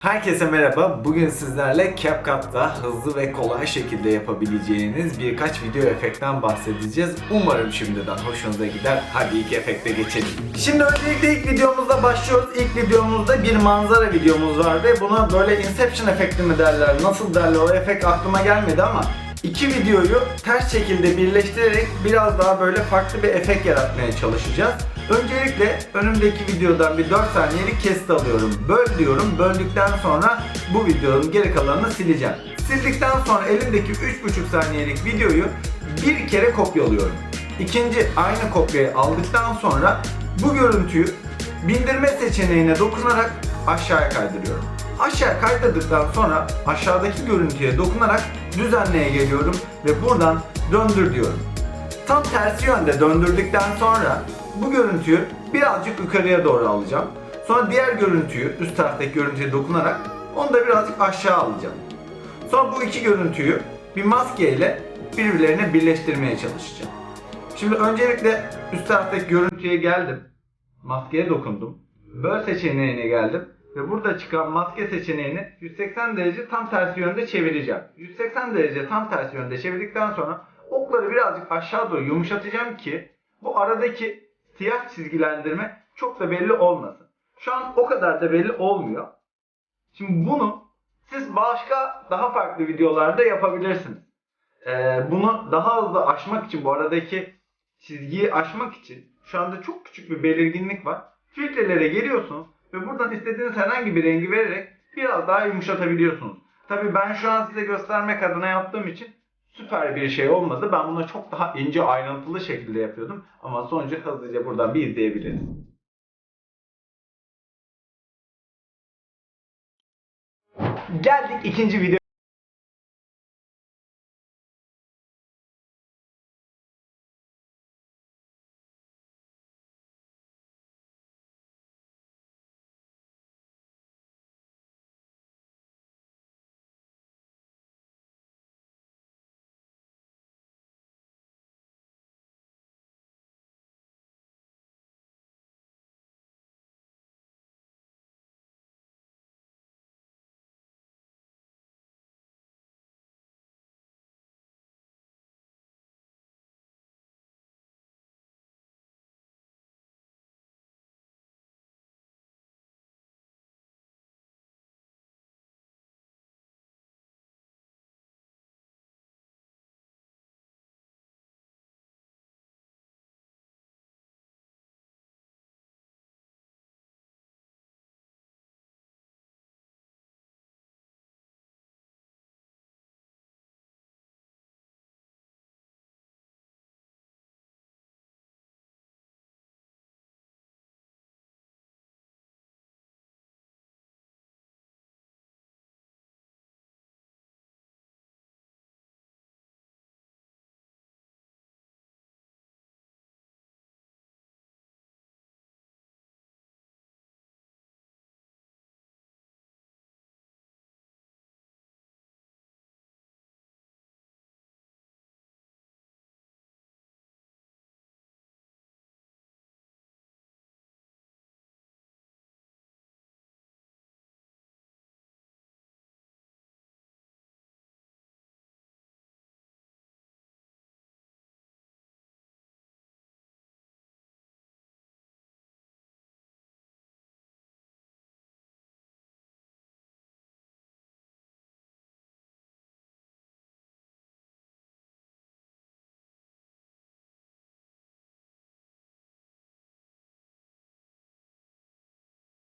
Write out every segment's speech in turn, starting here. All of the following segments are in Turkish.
Herkese merhaba. Bugün sizlerle CapCut'ta hızlı ve kolay şekilde yapabileceğiniz birkaç video efektten bahsedeceğiz. Umarım şimdiden hoşunuza gider. Hadi ilk efekte geçelim. Şimdi öncelikle ilk videomuzda başlıyoruz. İlk videomuzda bir manzara videomuz var ve buna böyle Inception efekti mi derler, nasıl derler o efekt aklıma gelmedi ama iki videoyu ters şekilde birleştirerek biraz daha böyle farklı bir efekt yaratmaya çalışacağız. Öncelikle önümdeki videodan bir 4 saniyelik kesit alıyorum. Böl diyorum. Böldükten sonra bu videonun geri kalanını sileceğim. Sildikten sonra elimdeki 3,5 saniyelik videoyu bir kere kopyalıyorum. İkinci aynı kopyayı aldıktan sonra bu görüntüyü bindirme seçeneğine dokunarak aşağıya kaydırıyorum. Aşağı kaydırdıktan sonra aşağıdaki görüntüye dokunarak düzenleye geliyorum ve buradan döndür diyorum. Tam tersi yönde döndürdükten sonra bu görüntüyü birazcık yukarıya doğru alacağım. Sonra diğer görüntüyü, üst taraftaki görüntüye dokunarak onu da birazcık aşağı alacağım. Sonra bu iki görüntüyü bir maske ile birbirlerine birleştirmeye çalışacağım. Şimdi öncelikle üst taraftaki görüntüye geldim. Maskeye dokundum. Böl seçeneğine geldim. Ve burada çıkan maske seçeneğini 180 derece tam tersi yönde çevireceğim. 180 derece tam tersi yönde çevirdikten sonra okları birazcık aşağı doğru yumuşatacağım ki bu aradaki siyah çizgilendirme çok da belli olmasın. Şu an o kadar da belli olmuyor. Şimdi bunu siz başka daha farklı videolarda yapabilirsiniz. Ee, bunu daha hızlı aşmak için bu aradaki çizgiyi aşmak için şu anda çok küçük bir belirginlik var. Filtrelere geliyorsunuz ve buradan istediğiniz herhangi bir rengi vererek biraz daha yumuşatabiliyorsunuz. Tabii ben şu an size göstermek adına yaptığım için süper bir şey olmadı. Ben bunu çok daha ince ayrıntılı şekilde yapıyordum. Ama sonucu hızlıca buradan bir izleyebiliriz. Geldik ikinci video.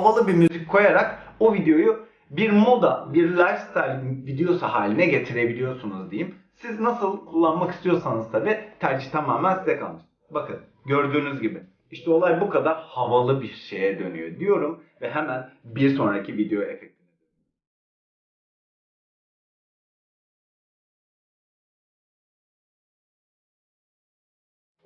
Havalı bir müzik koyarak o videoyu bir moda, bir lifestyle videosu haline getirebiliyorsunuz diyeyim. Siz nasıl kullanmak istiyorsanız tabi tercih tamamen size kalmış. Bakın gördüğünüz gibi. İşte olay bu kadar havalı bir şeye dönüyor diyorum ve hemen bir sonraki video efektine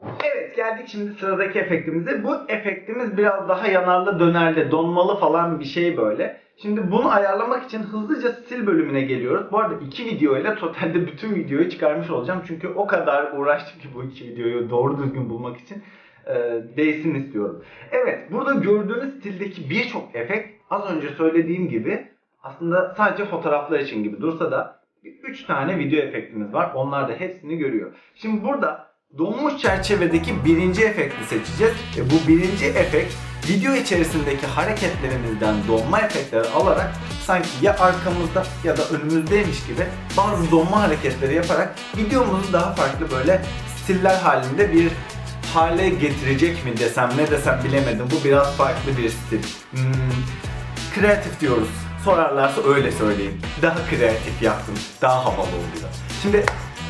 Evet geldik şimdi sıradaki efektimize. Bu efektimiz biraz daha yanarlı dönerli donmalı falan bir şey böyle. Şimdi bunu ayarlamak için hızlıca sil bölümüne geliyoruz. Bu arada iki video ile totalde bütün videoyu çıkarmış olacağım. Çünkü o kadar uğraştım ki bu iki videoyu doğru düzgün bulmak için e, değsin istiyorum. Evet burada gördüğünüz stildeki birçok efekt az önce söylediğim gibi aslında sadece fotoğraflar için gibi dursa da 3 tane video efektimiz var. Onlar da hepsini görüyor. Şimdi burada donmuş çerçevedeki birinci efekti seçeceğiz. Ve bu birinci efekt video içerisindeki hareketlerimizden donma efektleri alarak sanki ya arkamızda ya da önümüzdeymiş gibi bazı donma hareketleri yaparak videomuzu daha farklı böyle stiller halinde bir hale getirecek mi desem ne desem bilemedim. Bu biraz farklı bir stil. Hmm, kreatif diyoruz. Sorarlarsa öyle söyleyeyim. Daha kreatif yaptım. Daha havalı oluyor. Şimdi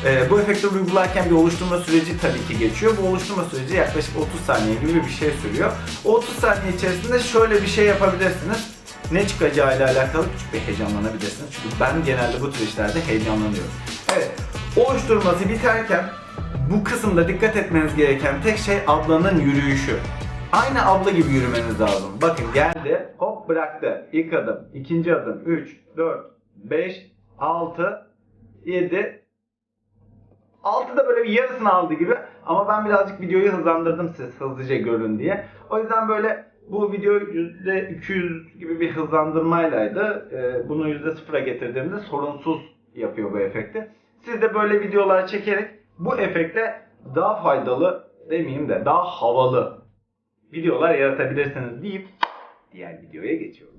e, bu efektleri uygularken bir oluşturma süreci tabii ki geçiyor. Bu oluşturma süreci yaklaşık 30 saniye gibi bir şey sürüyor. O 30 saniye içerisinde şöyle bir şey yapabilirsiniz. Ne çıkacağıyla alakalı küçük bir heyecanlanabilirsiniz. Çünkü ben genelde bu tür işlerde heyecanlanıyorum. Evet, oluşturması biterken bu kısımda dikkat etmeniz gereken tek şey ablanın yürüyüşü. Aynı abla gibi yürümeniz lazım. Bakın geldi, hop bıraktı. İlk adım, ikinci adım, 3, 4, 5, 6, 7, 6 da böyle bir yarısını aldı gibi. Ama ben birazcık videoyu hızlandırdım siz hızlıca görün diye. O yüzden böyle bu video %200 gibi bir hızlandırmaylaydı. Ee, bunu %0'a getirdiğimde sorunsuz yapıyor bu efekti. Siz de böyle videolar çekerek bu efektle daha faydalı demeyeyim de daha havalı videolar yaratabilirsiniz deyip diğer videoya geçiyoruz.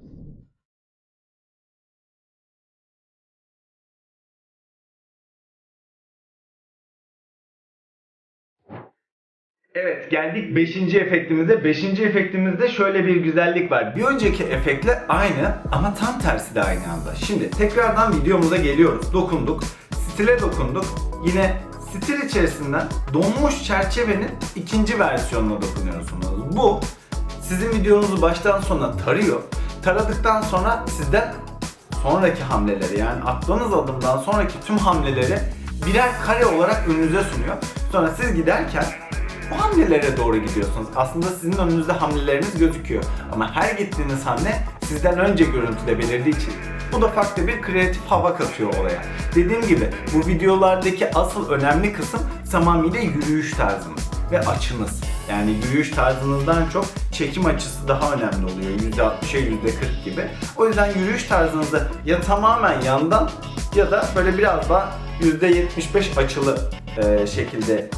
Evet geldik 5. efektimize. 5. efektimizde şöyle bir güzellik var. Bir önceki efektle aynı ama tam tersi de aynı anda. Şimdi tekrardan videomuza geliyoruz. Dokunduk. Stile dokunduk. Yine stil içerisinden donmuş çerçevenin ikinci versiyonuna dokunuyorsunuz. Bu sizin videonuzu baştan sona tarıyor. Taradıktan sonra sizden sonraki hamleleri yani attığınız adımdan sonraki tüm hamleleri birer kare olarak önünüze sunuyor. Sonra siz giderken o hamlelere doğru gidiyorsunuz. Aslında sizin önünüzde hamleleriniz gözüküyor. Ama her gittiğiniz hamle sizden önce görüntüde belirdiği için bu da farklı bir kreatif hava katıyor oraya. Dediğim gibi bu videolardaki asıl önemli kısım tamamıyla yürüyüş tarzınız ve açınız. Yani yürüyüş tarzınızdan çok çekim açısı daha önemli oluyor. %60'a %40 gibi. O yüzden yürüyüş tarzınızı ya tamamen yandan ya da böyle biraz daha %75 açılı şekilde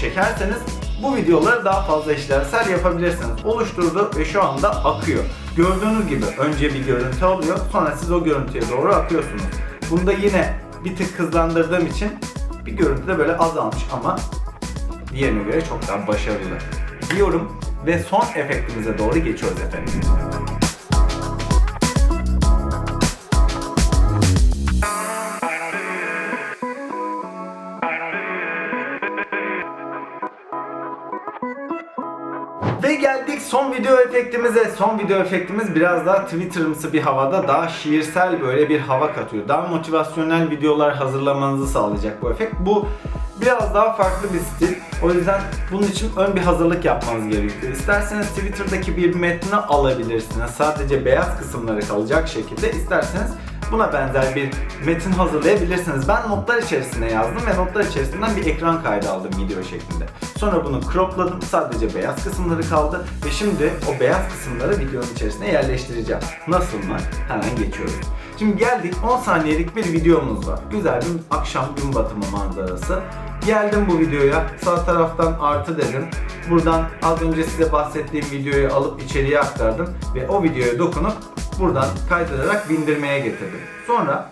çekerseniz bu videoları daha fazla işlevsel yapabilirsiniz. Oluşturdu ve şu anda akıyor. Gördüğünüz gibi önce bir görüntü alıyor sonra siz o görüntüye doğru akıyorsunuz. Bunda yine bir tık hızlandırdığım için bir görüntü de böyle azalmış ama diğerine göre çok daha başarılı diyorum ve son efektimize doğru geçiyoruz efendim. Ve geldik son video efektimize. Son video efektimiz biraz daha Twitter'ımsı bir havada, daha şiirsel böyle bir hava katıyor. Daha motivasyonel videolar hazırlamanızı sağlayacak bu efekt. Bu biraz daha farklı bir stil. O yüzden bunun için ön bir hazırlık yapmanız gerekiyor. İsterseniz Twitter'daki bir metni alabilirsiniz. Sadece beyaz kısımları kalacak şekilde. İsterseniz buna benzer bir metin hazırlayabilirsiniz. Ben notlar içerisine yazdım ve notlar içerisinden bir ekran kaydı aldım video şeklinde. Sonra bunu cropladım. Sadece beyaz kısımları kaldı ve şimdi o beyaz kısımları videonun içerisine yerleştireceğim. Nasıl mı? Hemen geçiyoruz. Şimdi geldik 10 saniyelik bir videomuz var. Güzel bir akşam gün batımı manzarası. Geldim bu videoya. Sağ taraftan artı dedim. Buradan az önce size bahsettiğim videoyu alıp içeriye aktardım ve o videoya dokunup buradan kaydırarak bindirmeye getirdim. Sonra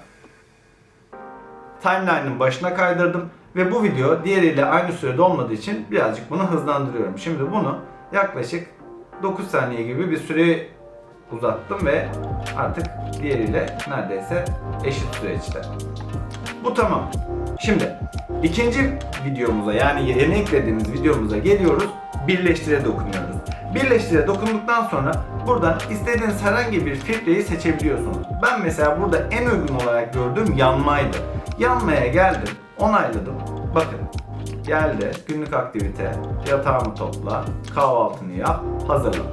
timeline'ın başına kaydırdım ve bu video diğeriyle aynı sürede olmadığı için birazcık bunu hızlandırıyorum. Şimdi bunu yaklaşık 9 saniye gibi bir süre uzattım ve artık diğeriyle neredeyse eşit süreçte. Bu tamam. Şimdi ikinci videomuza yani yeni eklediğimiz videomuza geliyoruz. Birleştire dokunuyoruz. Birleştire dokunduktan sonra buradan istediğiniz herhangi bir filtreyi seçebiliyorsunuz. Ben mesela burada en uygun olarak gördüğüm yanmaydı. Yanmaya geldim, onayladım. Bakın geldi günlük aktivite, yatağımı topla, kahvaltını yap, hazırla.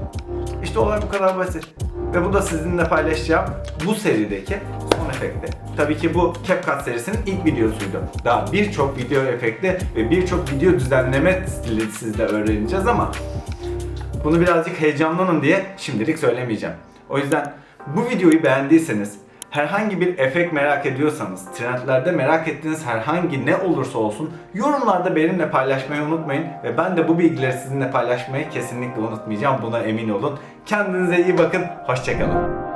İşte olay bu kadar basit. Ve bu da sizinle paylaşacağım bu serideki son efekti. Tabii ki bu CapCut serisinin ilk videosuydu. Daha birçok video efekti ve birçok video düzenleme stili sizde öğreneceğiz ama bunu birazcık heyecanlanın diye şimdilik söylemeyeceğim. O yüzden bu videoyu beğendiyseniz Herhangi bir efekt merak ediyorsanız, trendlerde merak ettiğiniz herhangi ne olursa olsun yorumlarda benimle paylaşmayı unutmayın ve ben de bu bilgileri sizinle paylaşmayı kesinlikle unutmayacağım. Buna emin olun. Kendinize iyi bakın. Hoşçakalın.